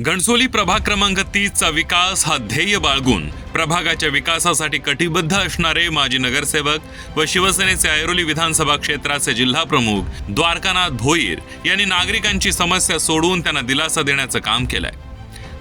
घणसोली प्रभाग क्रमांक तीसचा विकास हा ध्येय बाळगून प्रभागाच्या विकासासाठी कटिबद्ध असणारे माजी नगरसेवक व शिवसेनेचे ऐरोली विधानसभा क्षेत्राचे जिल्हा प्रमुख द्वारकानाथ भोईर यांनी नागरिकांची समस्या सोडवून त्यांना दिलासा देण्याचं काम केलंय.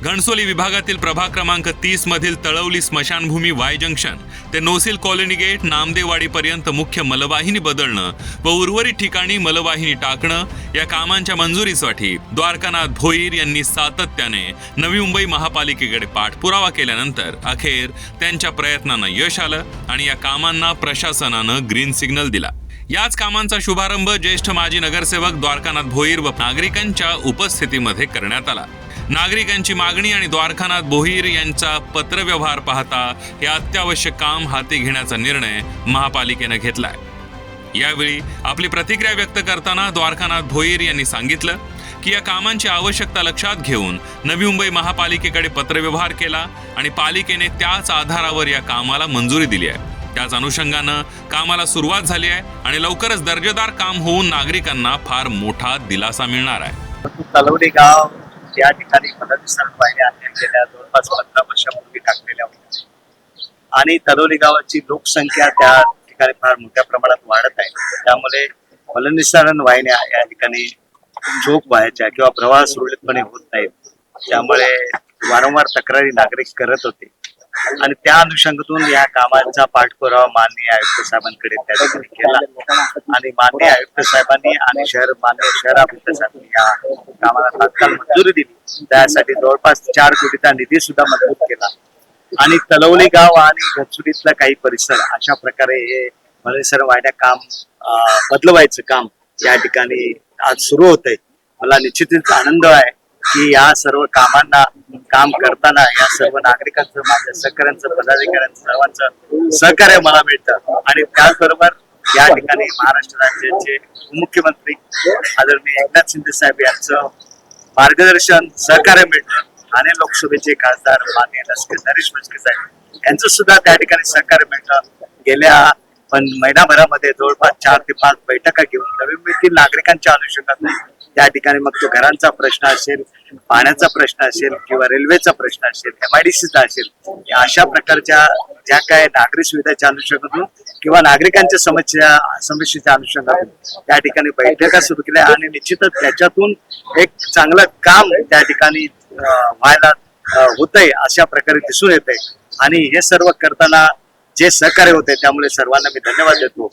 घणसोली विभागातील प्रभाग क्रमांक तीस मधील तळवली स्मशानभूमी वाय जंक्शन ते नोसिल कॉलनी गेट नामदेवाडीपर्यंत मुख्य मलवाहिनी बदलणं व उर्वरित ठिकाणी मलवाहिनी टाकणं या कामांच्या मंजुरीसाठी द्वारकानाथ भोईर यांनी सातत्याने नवी मुंबई महापालिकेकडे पाठपुरावा केल्यानंतर अखेर त्यांच्या प्रयत्नांना यश आलं आणि या कामांना प्रशासनानं ग्रीन सिग्नल दिला. याच कामांचा शुभारंभ ज्येष्ठ माजी नगरसेवक द्वारकानाथ भोईर व नागरिकांच्या उपस्थितीमध्ये करण्यात आला. नागरिकांची मागणी आणि द्वारकानाथ भोईर यांचा पत्रव्यवहार पाहता हे अत्यावश्यक काम हाती घेण्याचा निर्णय महापालिकेनं घेतलाय. यावेळी आपली प्रतिक्रिया व्यक्त करताना द्वारकानाथ भोईर यांनी सांगितलं की या कामांची आवश्यकता लक्षात घेऊन नवी मुंबई महापालिकेकडे पत्रव्यवहार केला आणि पालिकेने त्याच आधारावर या कामाला मंजुरी दिली आहे. त्याच अनुषंगानं कामाला सुरुवात झाली आहे आणि लवकरच दर्जेदार काम होऊन नागरिकांना फार मोठा दिलासा मिळणार आहे. गाव म्हणजे या ठिकाणी पदविसरण पाहिजे. आहे गेल्या जवळपास पंधरा वर्षापूर्वी टाकलेल्या होत्या. आणि तलवली गावाची लोकसंख्या त्या ठिकाणी फार मोठ्या प्रमाणात वाढत आहे. त्यामुळे मलनिसारण वाहिन्या या ठिकाणी झोप व्हायच्या किंवा प्रवाह सुरळीतपणे होत नाहीत त्यामुळे वारंवार तक्रारी नागरिक करत होते. आणि त्या अनुषंगातून या कामाचा पाठपुरावा माननीय आयुक्त साहेबांकडे त्या ठिकाणी केला. आणि माननीय आयुक्त साहेबांनी आणि शहर माननीय शहर आयुक्त साहेबांनी या कामाला तात्काळ मंजुरी दिली. त्यासाठी जवळपास चार कोटीचा निधी सुद्धा मंजूर केला. आणि तलवली गाव आणि घनसुलीतला काही परिसर अशा प्रकारे हे परिसर वाढ्या काम बदलवायचं काम या ठिकाणी आज सुरू होत आहे मला निश्चितच आनंद आहे. की या सर्व कामांना काम करताना या सर्व नागरिकांचं माझ्या सहकाऱ्यांचं पदाधिकाऱ्यांचं सर्वांचं सहकार्य मला मिळतं. आणि त्याचबरोबर या ठिकाणी महाराष्ट्र राज्याचे उपमुख्यमंत्री आदरणीय एकनाथ शिंदे साहेब यांचं मार्गदर्शन सहकार्य मिळतं. ठाणे लोकसभेचे खासदार माननीय नसके नरेश मस्के साहेब यांचं सुद्धा त्या ठिकाणी सहकार्य मिळतं. गेल्या पण महिनाभरामध्ये जवळपास चार ते पाच बैठका घेऊन नवी मिळतील नागरिकांच्या अनुषंगाने त्या ठिकाणी मग तो घरांचा प्रश्न असेल पाण्याचा प्रश्न असेल किंवा रेल्वेचा प्रश्न असेल एमआयडीसीचा असेल या अशा प्रकारच्या ज्या काय नागरी सुविधाच्या अनुषंगातून किंवा नागरिकांच्या समस्या समस्येच्या अनुषंगातून त्या ठिकाणी बैठका सुरू केल्या आणि निश्चितच त्याच्यातून एक चांगलं काम त्या ठिकाणी व्हायला होत आहे अशा प्रकारे दिसून येत आहे आणि हे सर्व करताना जे सहकार्य होते त्यामुळे सर्वांना मी धन्यवाद देतो.